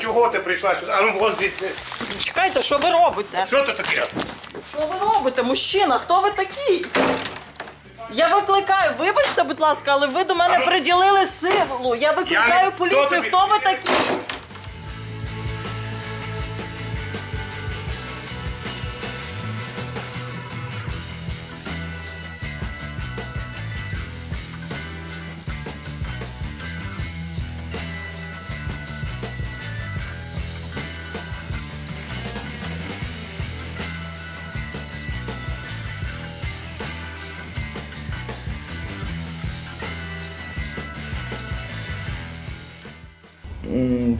чого ти прийшла сюди? А ну вон звідси. Чекайте, що ви робите? Що це таке? Що ви робите? Мужчина, хто ви такий? Я викликаю, вибачте, будь ласка, але ви до мене ну- приділили силу. Я викликаю Я не- поліцію. хто тобі- Хто ви такі?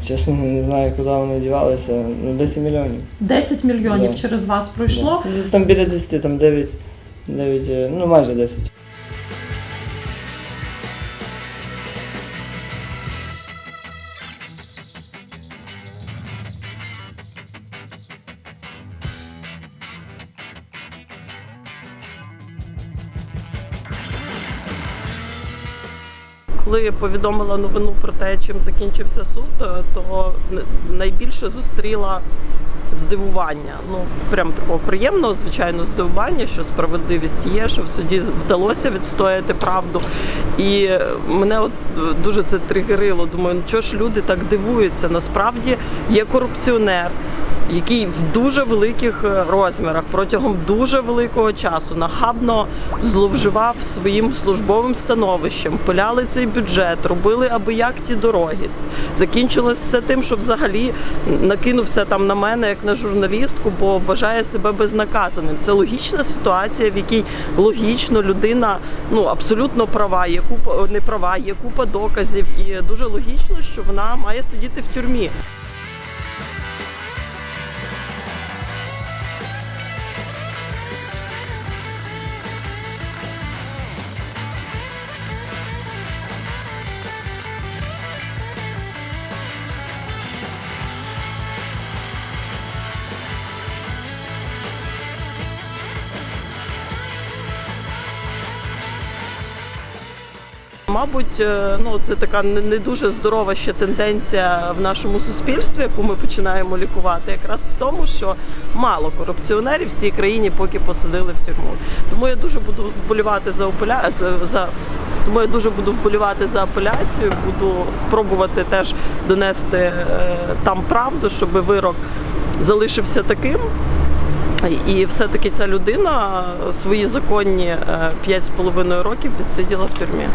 Чесно, не знаю, куди вони дівалися. Ну, 10 мільйонів. 10 мільйонів Да. через вас пройшло. Десь там біля 10, там 9, 9 е, ну майже 10. Коли повідомила новину про те, чим закінчився суд, е, то найбільше зустріла здивування. Ну прям такого приємного, звичайно, здивування, що справедливість є, що в суді вдалося відстояти правду. І мене от е, дуже це тригерило. Думаю, ну чого ж люди так дивуються? Насправді є корупціонер. Який в дуже великих е, розмірах протягом дуже великого часу нахабно зловживав своїм службовим становищем, пиляли цей бюджет, робили аби як ті дороги. Закінчилось все тим, що взагалі накинувся там на мене як на журналістку, бо вважає себе безнаказаним. Це логічна ситуація, в якій логічно людина ну абсолютно права, є купа не права, є купа доказів, і дуже логічно, що вона має сидіти в тюрмі. Мабуть, е, ну це така не дуже здорова ще тенденція в нашому суспільстві, яку ми починаємо лікувати, якраз в тому, що мало корупціонерів в цій країні поки посадили в тюрму. Тому я дуже буду вболівати за апеля... за, за тому я дуже буду вболівати за апеляцію, буду пробувати теж донести е, там правду, щоб вирок залишився таким. І все-таки ця людина свої законні е, 5,5 років відсиділа в тюрмі.